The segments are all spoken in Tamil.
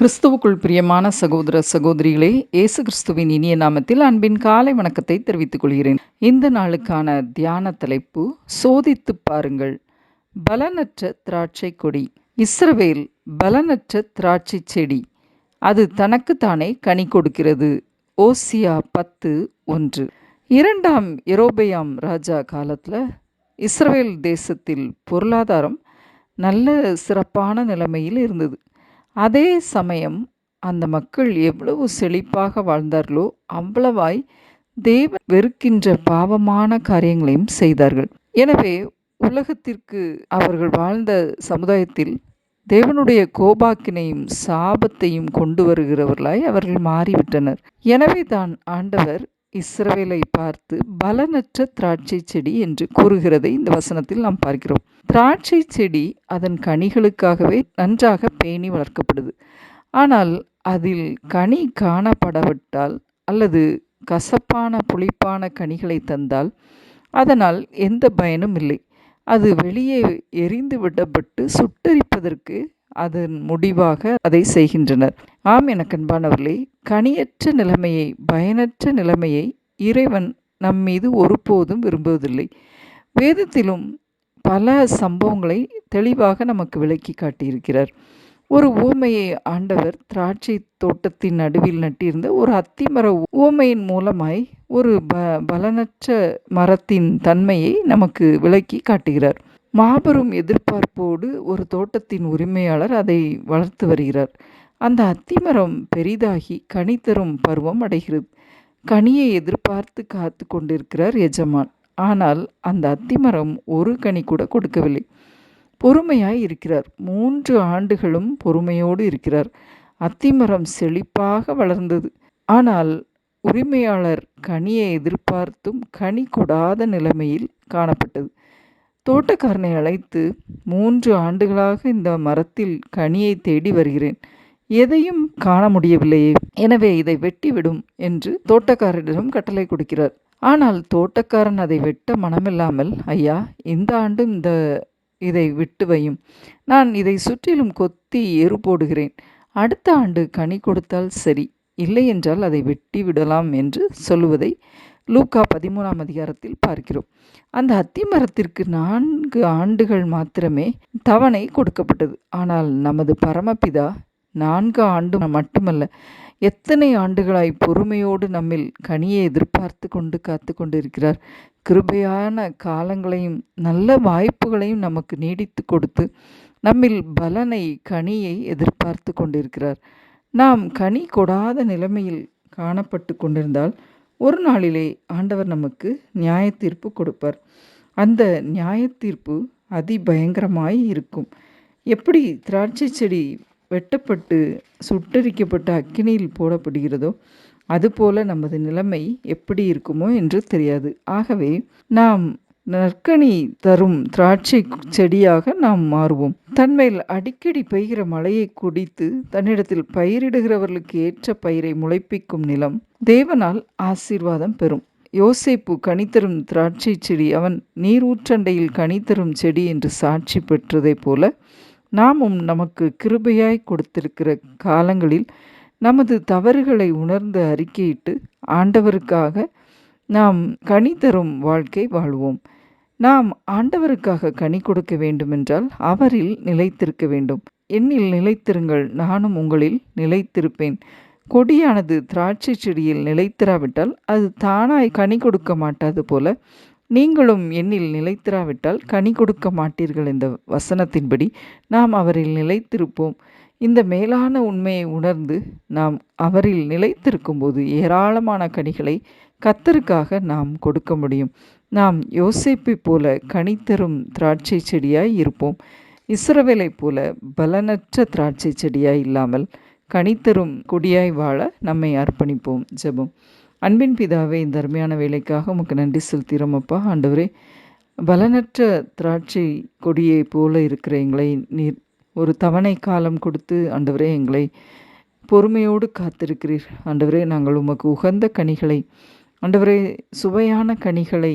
கிறிஸ்துவுக்குள் பிரியமான சகோதர சகோதரிகளே இயேசு கிறிஸ்துவின் இனிய நாமத்தில் அன்பின் காலை வணக்கத்தை தெரிவித்துக் கொள்கிறேன். இந்த நாளுக்கான தியான தலைப்பு சோதித்து பாருங்கள். பலனற்ற திராட்சை கொடி. இஸ்ரவேல் பலனற்ற திராட்சை செடி. அது தனக்குத்தானே கனி கொடுக்கிறது. ஓசியா பத்து ஒன்று. இரண்டாம் எரோபயாம் ராஜா காலத்தில் இஸ்ரவேல் தேசத்தில் பொருளாதாரம் நல்ல சிறப்பான நிலைமையில் இருந்தது. அதே சமயம் அந்த மக்கள் எவ்வளவு செழிப்பாக வாழ்ந்தார்களோ அவ்வளவாய் தேவன் வெறுக்கின்ற பாவமான காரியங்களையும் செய்தார்கள். எனவே உலகத்திற்கு அவர்கள் வாழ்ந்த சமுதாயத்தில் தேவனுடைய கோபாக்கினையும் சாபத்தையும் கொண்டு வருகிறவர்களாய் அவர்கள் மாறிவிட்டனர். எனவே தான் ஆண்டவர் இஸ்ரவேலை பார்த்து பலனற்ற திராட்சை செடி என்று கூறுகிறதை இந்த வசனத்தில் நாம் பார்க்கிறோம். திராட்சை செடி அதன் கனிகளுக்காகவே நன்றாக பேணி வளர்க்கப்படுது. ஆனால் அதில் கனி காணப்படவிட்டால் அல்லது கசப்பான புளிப்பான கனிகளை தந்தால் அதனால் எந்த பயனும் இல்லை. அது வெளியே எரிந்து விடப்பட்டு சுட்டரிப்பதற்கு அதன் முடிவாக அதை செய்கின்றனர். ஆம் எனக்கன்பானவர்களே கனியற்ற நிலைமையை பயனற்ற நிலைமையை இறைவன் நம் மீது ஒருபோதும் விரும்புவதில்லை. வேதத்திலும் பல சம்பவங்களை தெளிவாக நமக்கு விளக்கி காட்டியிருக்கிறார். ஒரு ஊமையை ஆண்டவர் திராட்சை தோட்டத்தின் நடுவில் நட்டிருந்த ஒரு அத்திமர ஊமையின் மூலமாய் ஒரு ப பலனற்ற மரத்தின் தன்மையை நமக்கு விளக்கி காட்டுகிறார். மாபெரும் எதிர்பார்ப்போடு ஒரு தோட்டத்தின் உரிமையாளர் அதை வளர்த்து வருகிறார். அந்த அத்திமரம் பெரிதாகி கனி தரும் பருவம் அடைகிறது. கனியை எதிர்பார்த்து காத்து கொண்டிருக்கிறார் எஜமான். ஆனால் அந்த அத்திமரம் ஒரு கனி கூட கொடுக்கவில்லை. பொறுமையாய் இருக்கிறார். மூன்று ஆண்டுகளும் பொறுமையோடு இருக்கிறார். அத்திமரம் செழிப்பாக வளர்ந்தது. ஆனால் உரிமையாளர் கனியை எதிர்பார்த்தும் கனி கொடாத நிலைமையில் காணப்பட்டது. தோட்டக்காரனை அழைத்து மூன்று ஆண்டுகளாக இந்த மரத்தில் கனியை தேடி வருகிறேன். எதையும் காண முடியவில்லையே. எனவே இதை வெட்டிவிடும் என்று தோட்டக்காரரிடம் கட்டளை கொடுக்கிறார். ஆனால் தோட்டக்காரன் அதை வெட்ட மனமில்லாமல் ஐயா இந்த ஆண்டு இந்த இதை விட்டு வையும். நான் இதை சுற்றிலும் கொத்தி எரு போடுகிறேன். அடுத்த ஆண்டு கனி கொடுத்தால் சரி. இல்லை என்றால் அதை வெட்டி விடலாம் என்று சொல்லுவதை லூக்கா பதிமூணாம் அதிகாரத்தில் பார்க்கிறோம். அந்த அத்திமரத்திற்கு நான்கு ஆண்டுகள் மாத்திரமே தவணை கொடுக்கப்பட்டது. ஆனால் நமது பரமபிதா நான்கு ஆண்டு மட்டுமல்ல எத்தனை ஆண்டுகளாய் பொறுமையோடு நம்மில் கனியை எதிர்பார்த்து கொண்டு காத்து கொண்டிருக்கிறார். கிருபையான காலங்களையும் நல்ல வாய்ப்புகளையும் நமக்கு நீடித்து கொடுத்து நம்மில் பலனை கனியை எதிர்பார்த்து கொண்டிருக்கிறார். நாம் கனி கொடாத நிலைமையில் காணப்பட்டு கொண்டிருந்தால் ஒரு நாளிலே ஆண்டவர் நமக்கு நியாய தீர்ப்பு கொடுப்பார். அந்த நியாய தீர்ப்பு அதிபயங்கரமாய் இருக்கும். எப்படி திராட்சை செடி வெட்டப்பட்டு சுட்டரிக்கப்பட்ட அக்கினியில் போடப்படுகிறதோ அதுபோல நமது நிலைமை எப்படி இருக்குமோ என்று தெரியாது. ஆகவே நாம் நற்கனி தரும் திராட்சை செடியாக நாம் மாறுவோம். தன்மேல் அடிக்கடி பெய்கிற மழையை குடித்து தன்னிடத்தில் பயிரிடுகிறவர்களுக்கு ஏற்ற பயிரை முளைப்பிக்கும் நிலம் தேவனால் ஆசீர்வாதம் பெறும். யோசேப்பு கனித்தரும் திராட்சை செடி அவன் நீரூற்றண்டையில் கனித்தரும் செடி என்று சாட்சி பெற்றதைப் போல நாமும் நமக்கு கிருபையாய் கொடுத்திருக்கிற காலங்களில் நமது தவறுகளை உணர்ந்து அறிக்கையிட்டு ஆண்டவருக்காக நாம் கனி தரும் வாழ்க்கை வாழ்வோம். நாம் ஆண்டவருக்காக கனி கொடுக்க வேண்டுமென்றால் அவரில் நிலைத்திருக்க வேண்டும். என்னில் நிலைத்திருங்கள் நானும் உங்களில் நிலைத்திருப்பேன். கொடியானது திராட்சை செடியில் நிலைத்திராவிட்டால் அது தானாய் கனி கொடுக்க மாட்டாது போல. நீங்களும் என்னில் நிலைத்திராவிட்டால் கனி கொடுக்க மாட்டீர்கள் இந்த வசனத்தின்படி நாம் அவரில் நிலைத்திருப்போம். இந்த மேலான உண்மையை உணர்ந்து நாம் அவரில் நிலைத்திருக்கும்போது ஏராளமான கனிகளை கத்தருக்காக நாம் கொடுக்க முடியும். நாம் யோசிப்பை போல கனித்தரும் திராட்சை செடியாய் இருப்போம். இஸ்ரவேலை போல பலனற்ற திராட்சை செடியாய் இல்லாமல் கனித்தரும் கொடியாய் வாழ நம்மை அர்ப்பணிப்போம். ஜெபம். அன்பின் பிதாவே இந்த அருமையான வேலைக்காக உமக்கு நன்றி செலுத்திறோம் அப்பா. ஆண்டவரே பலனற்ற திராட்சை கொடியை போல இருக்கிற எங்களை நீர் ஒரு தவணை காலம் கொடுத்து ஆண்டவரே எங்களை பொறுமையோடு காத்திருக்கிறீர். ஆண்டவரே நாங்கள் உமக்கு உகந்த கனிகளை ஆண்டவரே சுவையான கனிகளை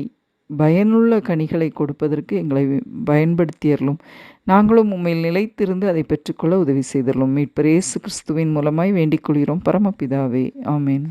பயனுள்ள கனிகளை கொடுப்பதற்கு எங்களை பயன்படுத்தியறலும் நாங்களும் உண்மையில் நிலைத்திருந்து அதை பெற்றுக்கொள்ள உதவி செய்தரலும் மீட்பர் இயேசு கிறிஸ்துவின் மூலமாய் வேண்டிக் கொள்கிறோம். பரமபிதாவே. ஆமேன்.